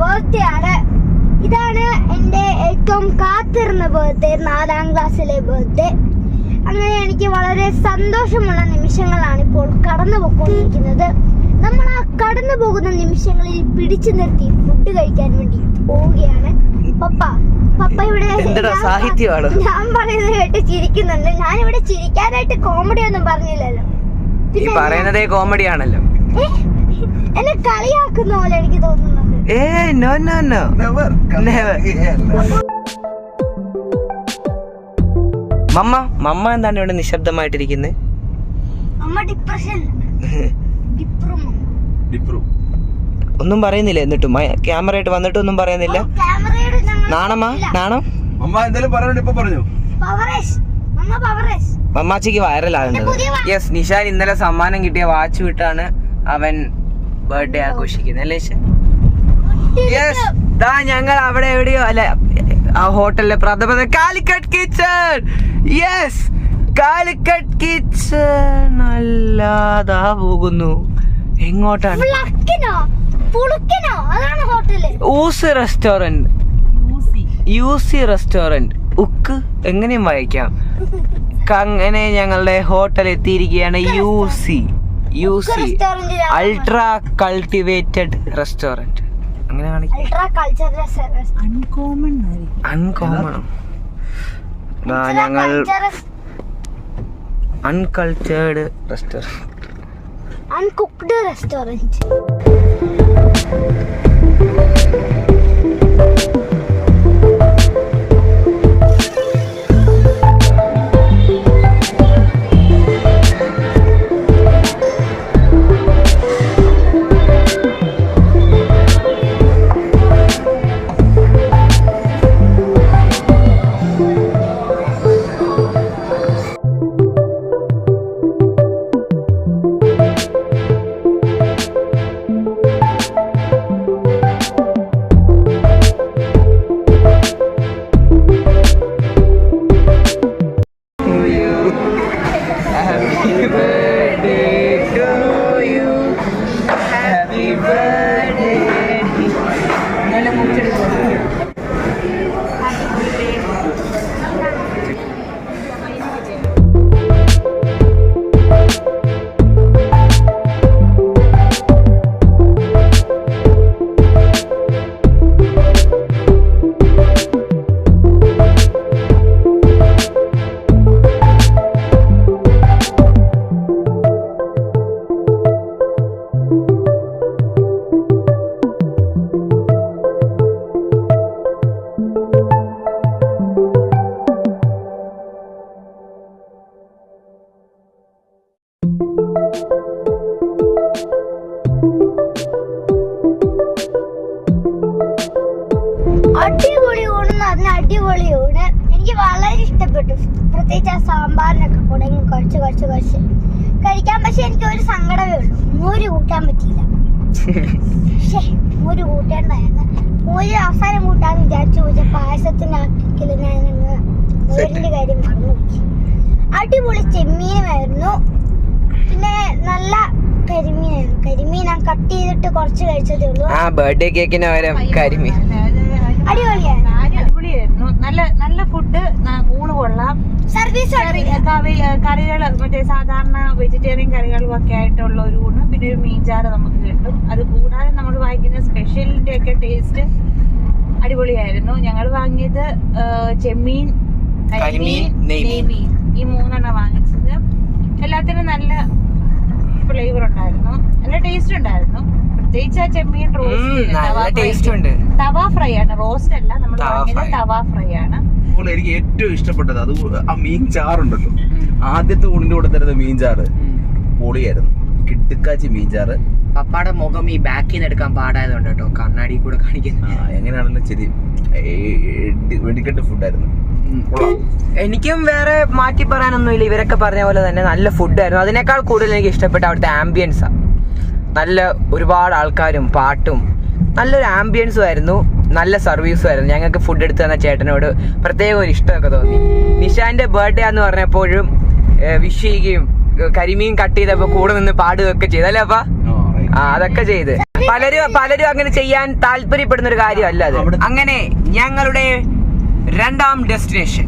Birthday ആണ്. ഇതാണ് എന്റെ ഏറ്റവും കാത്തിരുന്ന ബർത്ത്ഡേ നാലാം ക്ലാസ്സിലെ ബർത്ത്ഡേ അങ്ങനെ എനിക്ക് വളരെ സന്തോഷമുള്ള നിമിഷങ്ങളാണ് ഇപ്പോൾ കടന്നു പോയിക്കൊണ്ടിരിക്കുന്നത്. നമ്മൾ ആ കടന്നു പോകുന്ന നിമിഷങ്ങളിൽ പിടിച്ചു നിർത്തി ഫുഡ് കഴിക്കാൻ വേണ്ടി പോവുകയാണ്. പപ്പ പപ്പ ഇവിടെ എന്തെടാ, ഞാൻ പറയുന്നത് കേട്ട് ചിരിക്കുന്നുണ്ട്. ഞാൻ ഇവിടെ ചിരിക്കാനായിട്ട് കോമഡി ഒന്നും പറഞ്ഞില്ലല്ലോ. പറയുന്നതേ കോമഡി ആണല്ലോ. എന്നെ കളിയാക്കുന്ന പോലെ എനിക്ക് തോന്നുന്നുണ്ട് ഏ no, no, no. Never. Never. മമ്മ മമ്മ എന്താണ് ഇവിടെ നിശബ്ദമായിട്ടിരിക്കുന്നത്. ഒന്നും പറയുന്നില്ല എന്നിട്ടും. ക്യാമറ ആയിട്ട് വന്നിട്ട് ഒന്നും പറയുന്നില്ല. നാണമ്മ നാണമ്മാ നാണം? മമ്മാച്ചിക്ക് വൈറലാകുന്നത് യെസ് നിഷാൻ ഇന്നലെ സമ്മാനം കിട്ടിയ വാച്ച് വിട്ടാണ് അവൻ ബർത്ത്ഡേ ആഘോഷിക്കുന്നത്. അല്ലേ? യെസ് ദാ ഞങ്ങൾ അവിടെ എവിടെയോ അല്ല ആ ഹോട്ടലിലെ പ്രഥമ Calicut kitchen. Yes Calicut kitchen അല്ലാതാ പോകുന്നു. എങ്ങോട്ടാണ്? Uzi restaurant U C restaurant ഉക്ക് എങ്ങനെയും വായിക്കാം. അങ്ങനെ ഞങ്ങളുടെ ഹോട്ടൽ എത്തിയിരിക്കുകയാണ് U C U C ultra cultivated restaurant അങ്ങനെ കൾച്ചർ അൺകോമൺ ഞങ്ങൾ അൺകൾച്ചേർഡ് റെസ്റ്റോറന്റ് അൺകുക്ക്ഡ് റെസ്റ്റോറന്റ് അടിപൊളി ഊണെന്ന് പറഞ്ഞ അടിപൊളി ഊണ്. എനിക്ക് വളരെ ഇഷ്ടപ്പെട്ടു. പ്രത്യേകിച്ച് ആ സാമ്പാറിനൊക്കെ കൂടെ കുറച്ച് കുറച്ച് കുറച്ച് കഴിക്കാൻ. പക്ഷെ എനിക്ക് ഒരു സങ്കടമേ ഉള്ളൂ. മോര് കൂട്ടാൻ പറ്റില്ല പക്ഷേ മോര് കൂട്ടേണ്ടായിരുന്നു. മോര് അവസാനം കൂട്ടാന്ന് വിചാരിച്ചു പക്ഷെ പായസത്തിനാക്കിൽ ഞാൻ മോരിന്റെ കാര്യം മറന്നു അടിപൊളി ചെമ്മീനുമായിരുന്നു. പിന്നെ നല്ല കരിമീനായിരുന്നു. കരിമീൻ ഞാൻ കട്ട് ചെയ്തിട്ട് കുറച്ച് കഴിച്ചതേ ഉള്ളൂ. ആ ബർത്ത്ഡേ കേക്കിന് പകരം കരിമീൻ. അടിപൊളിയായിരുന്നു. അടിപൊളിയായിരുന്നു. നല്ല നല്ല ഫുഡ് ഊണ് കൊള്ളാം. സർവീസ് കറി കറികൾ മറ്റേ സാധാരണ വെജിറ്റേറിയൻ കറികളും ഒക്കെ ആയിട്ടുള്ള ഒരു ഊണ് പിന്നെ ഒരു മീൻചാറ് നമുക്ക് കിട്ടും. അത് കൂടാതെ നമ്മൾ വാങ്ങിക്കുന്ന സ്പെഷ്യലിന്റെ ഒക്കെ ടേസ്റ്റ് അടിപൊളിയായിരുന്നു. ഞങ്ങൾ വാങ്ങിയത് ചെമ്മീൻ കരിമീൻ, നെയ്മീൻ. നെയ്മീൻ. ഈ മൂന്നെണ്ണം വാങ്ങിച്ചത്. എല്ലാത്തിനും നല്ല ഫ്ലേവർ ഉണ്ടായിരുന്നു. നല്ല ടേസ്റ്റ് ഉണ്ടായിരുന്നു. പ്രത്യേകിച്ച് ആ ചെമ്മീൻ റോസ്റ്റ് നല്ല ടേസ്റ്റ് ഉണ്ട്. തവ ഫ്രൈ ആണ്. റോസ്റ്റ് അല്ല നമ്മൾ തവ വാങ്ങിയത് തവ ഫ്രൈ ആണ്. എനിക്ക് ഏറ്റവും ഇഷ്ടപ്പെട്ടത് അത് ആ മീൻ ചാറുണ്ടല്ലോ. ആദ്യത്തെ ഊണിന്റെ കൂടെ തരുന്ന മീൻ ചാറ്. പൊളിയായിരുന്നു. കിട്ടുക്കാച്ചി മീൻ ചാറ്. പപ്പാടെ മുഖം ഈ ബാക്കിൽ നിന്ന് എടുക്കാൻ പാടായതുകൊണ്ട് കേട്ടോ കണ്ണാടി കൂടെ കാണിക്കുന്നത്. ആ എങ്ങനെയാണെങ്കിലും ശരി വെടിക്കെട്ട് ഫുഡായിരുന്നു എനിക്കും വേറെ മാറ്റി പറയാനൊന്നുമില്ല. ഇവരൊക്കെ പറഞ്ഞ പോലെ തന്നെ നല്ല ഫുഡായിരുന്നു അതിനേക്കാൾ കൂടുതൽ എനിക്ക് ഇഷ്ടപ്പെട്ട അവിടുത്തെ ആംബിയൻസാ നല്ല ഒരുപാട് ആൾക്കാരും പാട്ടും നല്ലൊരു ആംബിയൻസും ആയിരുന്നു നല്ല സർവീസും ആയിരുന്നു. ഞങ്ങൾക്ക് ഫുഡ് എടുത്തു തന്ന ചേട്ടനോട് പ്രത്യേക ഒരു ഇഷ്ടമൊക്കെ തോന്നി. നിഷാന്റെ ബർത്ത്ഡേ എന്ന് പറഞ്ഞപ്പോഴും വിഷ് ചെയ്യുകയും കരിമീൻ കട്ട് ചെയ്തപ്പോൾ കൂടെ നിന്ന് പാടുകയൊക്കെ ചെയ്തു. അല്ലേ അപ്പാ? ആ, അതൊക്കെ ചെയ്ത്. പലരും പലരും അങ്ങനെ ചെയ്യാൻ താല്പര്യപ്പെടുന്ന ഒരു കാര്യമല്ല അത്. അങ്ങനെ ഞങ്ങളുടെ രണ്ടാം ഡെസ്റ്റിനേഷൻ.